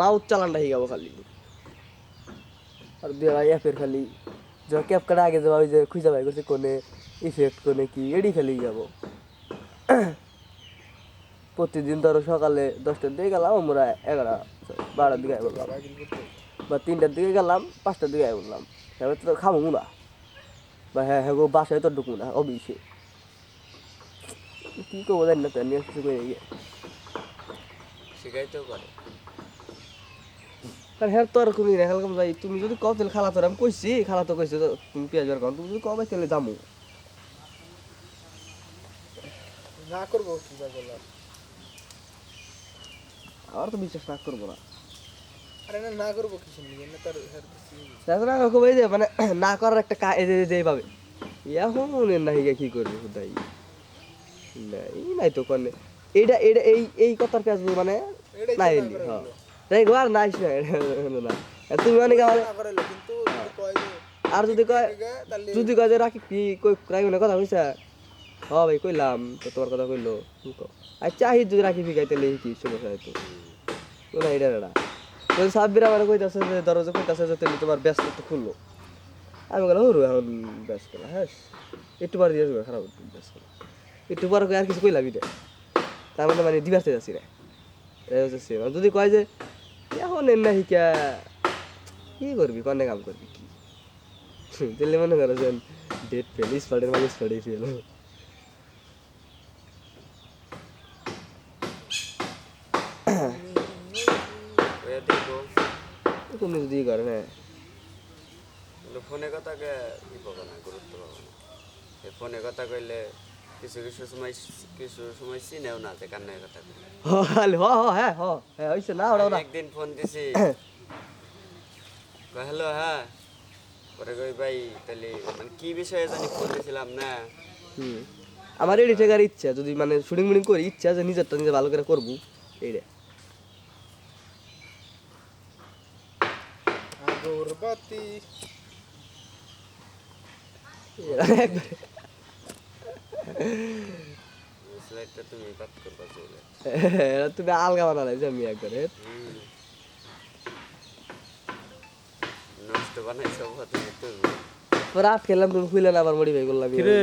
Mouth চালানটা যাব খালি। আর ভাই অ্যাপের খালি। যে ক্যাপ আগে যাওয়া ওই যে খুঁজা ভাই করছে কোনে ইফেক্ট কোনে কি, এডি খালি যাব। প্রতিদিন ধরো সকালে দশটার দিকে গেলাম, আমরা এগারো বারোটার দিকে বললাম বা তিনটার দিকে গেলাম, পাঁচটার দিকে আয় বললাম। এবার তো খাব না বা হ্যাঁ হ্যাঁ গো, বাসায় তো ঢুকবো না অবশ্যই কি করব জানি না তো, নিয়ে কিছু করে শিখাইতেও পারে। কারণ হ্যাঁ তো আর তুমি না খালকাম যাই। তুমি যদি কও তাহলে খালা তোর আমি কইছি খালা তো কইছে তুমি পেঁয়াজ বার তুমি যদি কবে তাহলে যামু না করব কি আর তো বিশ্বাস না করব না। আরে না না করব কিছু নিয়ে না তার হের কিছু দেখো যে মানে না করার একটা কাজ এখন না কি করবে খুদাই নাই নাই তো কনে। এই এই কথার পেঁয়াজ মানে নাই হ্যাঁ। হলো। তাই গো আর নাইস না না তুমি মানে আমার না কয় আর যদি কয় যদি কয় যে রাখি কি কই রাখি না কথা কইছা হ ভাই কইলাম তো তোমার কথা কইলো। আর চাহি যদি রাখি ফিকাই তাহলে কি সমস্যা হয়তো তো? না এটা না। যদি সাব্বির আমার কইতাছে যে দরজা কইতাছে যে তুমি তোমার ব্যস্ত একটু খুললো। আমি বললাম ওরু এখন ব্যস্ত না হ্যাঁ? একটু পরে দিয়ে খারাপ ব্যস্ত না। একটু পরে আর কিছু কইলাম এটা তার মানে মানে দিবাসে যাচ্ছি রে এই হচ্ছে same। আর যদি কয় যে, এখন এর না হিকা কি করবি? কনে কাম করবি কি? তাহলে মনে করো যে ডেট ফেল স্পটের মানে স্পটে ফেল ওয়া দেখো তুমি যদি ই করে না কিন্তু ফোনে কথাকে ই পাবো না, গুরুত্ব পাবো না। এই ফোনে কথা কইলে কিছু কিছু সময় কিছু সময় চিনেও না যে কান্নায় কথা কইলে হলে হ হ হ্যাঁ হ হ্যাঁ হইছে না ওরা ওরা একদিন ফোন দিছি হ্যালো হ্যাঁ পরে কই ভাই তাহলে মানে কি বিষয়ে জানি ফোন দিছিলাম না হুম আমার এডি টেকার ইচ্ছা যদি মানে শুটিং মুটিং করি ইচ্ছা যে নিজেরটা নিজে ভালো করে করব এইটা আগরবাতি একবারে স্লাইডটা তুমি আলগা বানালাই যে একবারে হুম। নষ্ট তুমি তুমি রাত খেলাম তুমি খুলে না আমার মডিফাই করলাম কিরে?